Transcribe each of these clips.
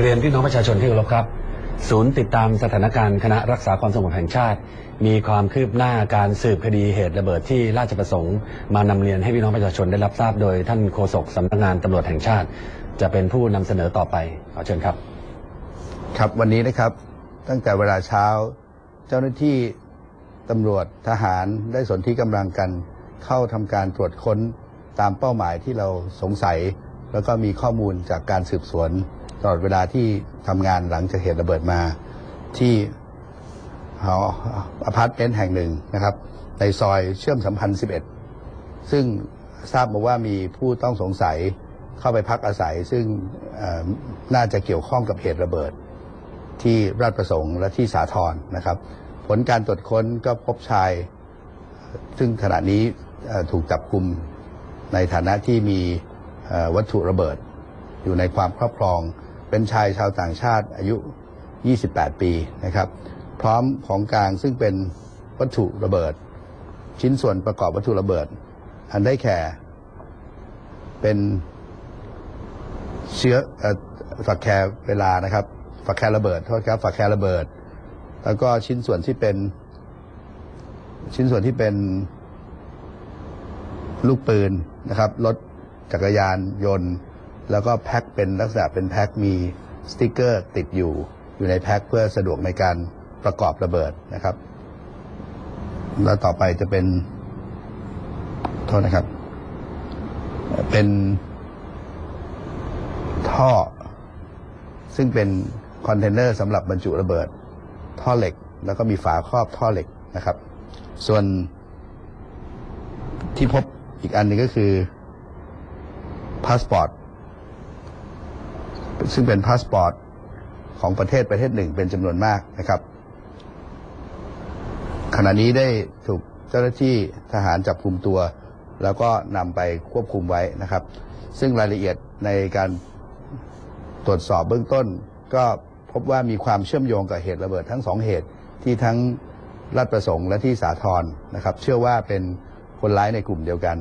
เรียนพี่น้องประชาชนที่เคารพครับ ศูนย์ติดตามสถานการณ์คณะรักษาความสงบแห่งชาติ มีความคืบหน้าการสืบคดีเหตุระเบิดที่ราชประสงค์มานำเรียนให้พี่น้องประชาชนได้รับทราบโดยท่านโฆษกสำนักงานตำรวจแห่งชาติ จะเป็นผู้นำเสนอต่อไปขอเชิญครับ ครับวันนี้นะครับตั้งแต่เวลาเช้า เจ้าหน้าที่ตำรวจทหารได้สนที่กำลังกันเข้าทำการตรวจค้นตามเป้าหมายที่เราสงสัย แล้วก็มีข้อมูลจากการสืบสวน ตลอดเวลาที่ทำงานหลังจากเหตุระเบิดมาที่หออพาร์ตเมนต์แห่งหนึ่งนะครับ ในซอยเชื่อมสัมพันธ์ 11 ซึ่งทราบมาว่ามีผู้ต้องสงสัยเข้าไปพักอาศัย ซึ่งน่าจะเกี่ยวข้องกับเหตุระเบิด ที่ราชประสงค์และที่สาทรนะครับ ผลการตรวจค้นก็พบชาย ซึ่งขณะนี้ถูกจับกลุ่มในฐานะที่มีวัตถุระเบิดอยู่ในความครอบครอง เป็นชายชาวต่างชาติอายุ 28 ปีนะครับ พร้อมของกลางซึ่งเป็นวัตถุระเบิด ชิ้นส่วนประกอบวัตถุระเบิด อันได้แก่เป็นเชื้อเอ่อฝักแคร์เวลานะครับ ฝักแคร์ระเบิดโทษครับฝักแคร์ระเบิด แล้วก็ชิ้นส่วนที่เป็น ชิ้นส่วนที่เป็นลูกปืนนะครับรถจักรยานยนต์ แล้วก็แพ็คเป็นลักษณะเป็นแพ็คมีสติกเกอร์ติดอยู่อยู่ในแพ็คเพื่อสะดวกในการประกอบระเบิดนะครับ แล้วต่อไปจะเป็นโทษนะครับ เป็นท่อ ซึ่งเป็นคอนเทนเนอร์สำหรับบรรจุระเบิด ท่อเหล็ก แล้วก็มีฝาครอบท่อเหล็กนะครับ ส่วนที่พบอีกอันหนึงก็คือพาสปอร์ต ซึ่งเป็นพาสปอร์ตของประเทศประเทศหนึ่งเป็นจำนวนมากนะครับ ขณะนี้ได้ถูกเจ้าหน้าที่ทหารจับกลุ่มตัว แล้วก็นำไปควบคุมไว้นะครับ ซึ่งรายละเอียดในการตรวจสอบเบื้องต้น ก็พบว่ามีความเชื่อมโยงกับเหตุระเบิดทั้งสองเหตุที่ทั้งรัฐประสงค์และที่สาทรนะครับ เชื่อว่าเป็นคนร้ายในกลุ่มเดียวกัน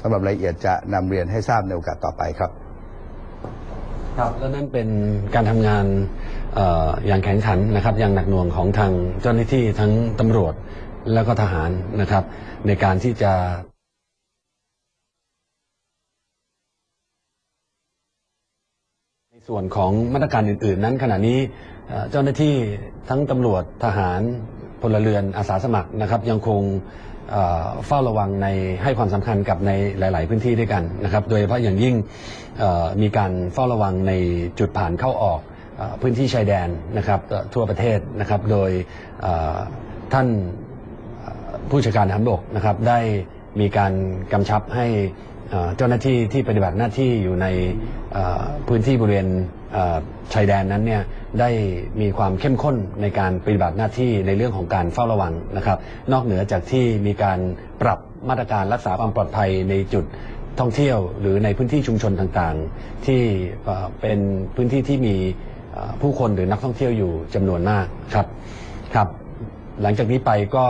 สำหรับรายละเอียดจะนำเรียนให้ทราบในโอกาสต่อไปครับ ครับและนั่นเป็นการทำงานออย่างแข็งขันนะครับอย่างหนักหน่วงของทางเจ้าหน้าที่ทั้งตำรวจแล้วก็ทหารนะครับ ในการที่จะในส่วนของมาตรการอื่น ๆ นั้นขณะนี้เจ้าหน้าที่ทั้งตำรวจทหาร พลเรือนอาสาสมัครนะครับ ยังคงเฝ้าระวังในให้ความสำคัญกับในหลาย ๆ พื้นที่ด้วยกันนะครับ โดยเฉพาะอย่างยิ่งมีการเฝ้าระวังในจุดผ่านเข้าออกอพื้นที่ชายแดนนะครับทั่วประเทศนะครับ โดยท่านผู้จัดการทหารบกนะครับได้มีการกำชับให้เจ้าหน้าที่ที่ปฏิบัติหน้าที่อยู่ในพื้นที่บริเวณชายแดนนั้นเนี่ยได้มีความเข้มข้นในการปฏิบัติหน้าที่ในเรื่องของการเฝ้าระวังนะครับ นอกเหนือจากที่มีการปรับมาตรการรักษาความปลอดภัยในจุดท่องเที่ยว หรือในพื้นที่ชุมชนต่างๆ ที่เป็นพื้นที่ที่มีผู้คนหรือนักท่องเที่ยวอยู่จำนวนมากครับครับ หลังจากนี้ไปก็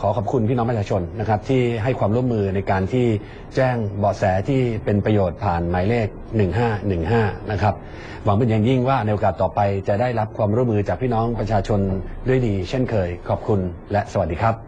ขอขอบคุณพี่น้องประชาชนนะครับที่ให้ความร่วมมือในการที่แจ้งเบาะแสที่เป็นประโยชน์ผ่านหมายเลข 1515 นะครับหวังเป็นอย่างยิ่งว่าในโอกาสต่อไปจะได้รับความร่วมมือจากพี่น้องประชาชนด้วยดี เช่นเคยขอบคุณและสวัสดีครับ